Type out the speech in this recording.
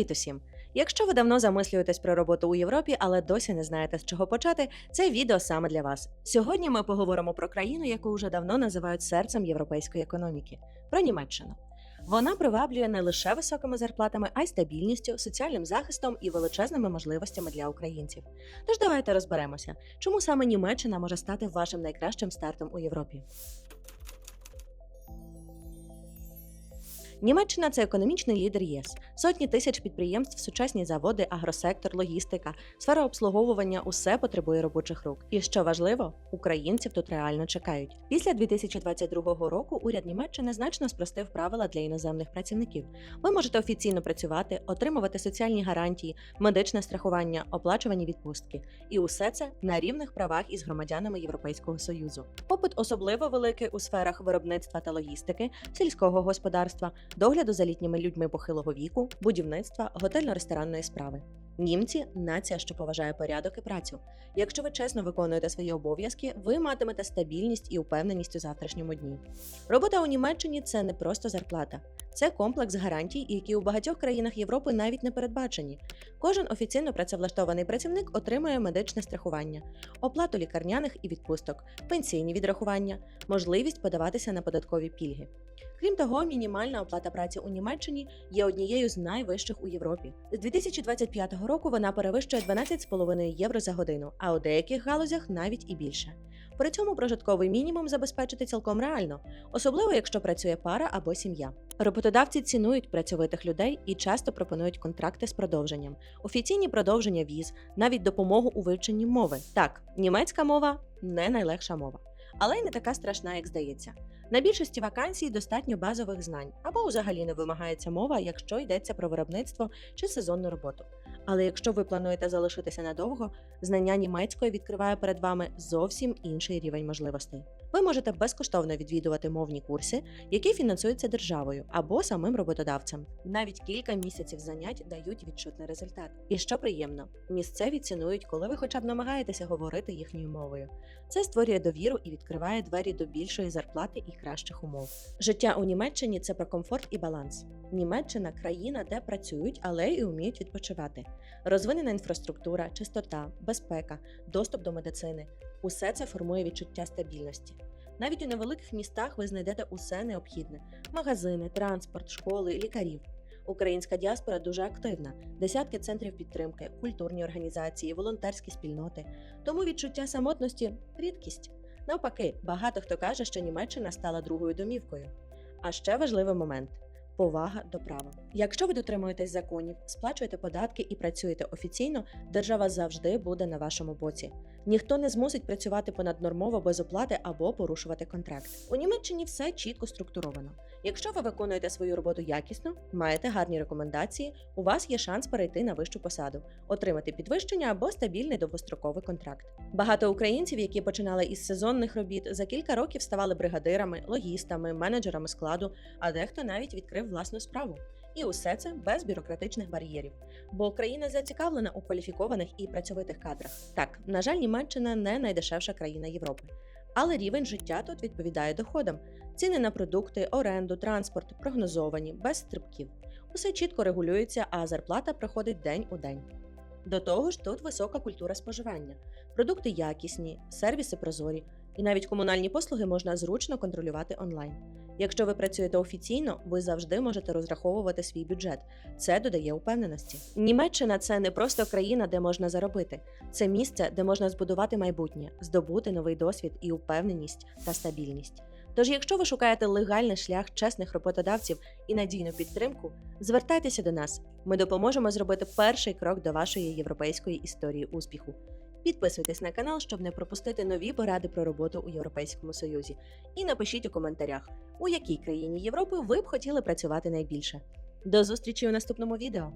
Привіт усім! Якщо ви давно замислюєтесь про роботу у Європі, але досі не знаєте з чого почати, це відео саме для вас. Сьогодні ми поговоримо про країну, яку вже давно називають серцем європейської економіки про Німеччину. Вона приваблює не лише високими зарплатами, а й стабільністю, соціальним захистом і величезними можливостями для українців. Тож давайте розберемося, чому саме Німеччина може стати вашим найкращим стартом у Європі. Німеччина це економічний лідер ЄС. Сотні тисяч підприємств, сучасні заводи, агросектор, логістика, сфера обслуговування усе потребує робочих рук. І що важливо, українців тут реально чекають. Після 2022 року уряд Німеччини значно спростив правила для іноземних працівників. Ви можете офіційно працювати, отримувати соціальні гарантії, медичне страхування, оплачувані відпустки. І усе це на рівних правах із громадянами Європейського союзу. Попит особливо великий у сферах виробництва та логістики, сільського господарства, догляду за літніми людьми похилого віку, будівництва, готельно-ресторанної справи. Німці нація, що поважає порядок і працю. Якщо ви чесно виконуєте свої обов'язки, ви матимете стабільність і упевненість у завтрашньому дні. Робота у Німеччині це не просто зарплата, це комплекс гарантій, які у багатьох країнах Європи навіть не передбачені. Кожен офіційно працевлаштований працівник отримує медичне страхування, оплату лікарняних і відпусток, пенсійні відрахування, можливість подаватися на податкові пільги. Крім того, мінімальна оплата праці у Німеччині є однією з найвищих у Європі. З 2025 року вона перевищує 12,5 євро за годину, а у деяких галузях навіть і більше. При цьому прожитковий мінімум забезпечити цілком реально, особливо якщо працює пара або сім'я. Роботодавці цінують працьовитих людей і часто пропонують контракти з продовженням, офіційні продовження віз, навіть допомогу у вивченні мови. Так, німецька мова не найлегша мова, але й не така страшна, як здається. На більшості вакансій достатньо базових знань або взагалі не вимагається мова, якщо йдеться про виробництво чи сезонну роботу. Але якщо ви плануєте залишитися надовго, знання німецької відкриває перед вами зовсім інший рівень можливостей. Ви можете безкоштовно відвідувати мовні курси, які фінансуються державою або самим роботодавцем. Навіть кілька місяців занять дають відчутний результат. І що приємно, місцеві цінують, коли ви хоча б намагаєтеся говорити їхньою мовою. Це створює довіру і відкриває двері до більшої зарплати і кращих умов. Життя у Німеччині це про комфорт і баланс. Німеччина країна, де працюють, але й вміють відпочивати. Розвинена інфраструктура, чистота, безпека, доступ до медицини усе це формує відчуття стабільності. Навіть у невеликих містах ви знайдете усе необхідне: магазини, транспорт, школи, лікарів. Українська діаспора дуже активна, десятки центрів підтримки, культурні організації, волонтерські спільноти. Тому відчуття самотності рідкість. Навпаки, багато хто каже, що Німеччина стала другою домівкою. А ще важливий момент. Повага до права. Якщо ви дотримуєтесь законів, сплачуєте податки і працюєте офіційно, держава завжди буде на вашому боці. Ніхто не змусить працювати понаднормово без оплати або порушувати контракт. У Німеччині все чітко структуровано. Якщо ви виконуєте свою роботу якісно, маєте гарні рекомендації, у вас є шанс перейти на вищу посаду, отримати підвищення або стабільний довгостроковий контракт. Багато українців, які починали із сезонних робіт, за кілька років ставали бригадирами, логістами, менеджерами складу, а дехто навіть відкрив власну справу. І усе це без бюрократичних бар'єрів, бо країна зацікавлена у кваліфікованих і працьовитих кадрах. Так, на жаль, Німеччина не найдешевша країна Європи. Але рівень життя тут відповідає доходам. Ціни на продукти, оренду, транспорт прогнозовані, без стрибків. Усе чітко регулюється, а зарплата проходить день у день. До того ж, тут висока культура споживання, продукти якісні, сервіси прозорі, і навіть комунальні послуги можна зручно контролювати онлайн. Якщо ви працюєте офіційно, ви завжди можете розраховувати свій бюджет. Це додає упевненості. Німеччина це не просто країна, де можна заробити, це місце, де можна збудувати майбутнє, здобути новий досвід і упевненість та стабільність. Тож, якщо ви шукаєте легальний шлях чесних роботодавців і надійну підтримку, звертайтеся до нас. Ми допоможемо зробити перший крок до вашої європейської історії успіху. Підписуйтесь на канал, щоб не пропустити нові поради про роботу у Європейському Союзі. І напишіть у коментарях, у якій країні Європи ви б хотіли працювати найбільше. До зустрічі у наступному відео!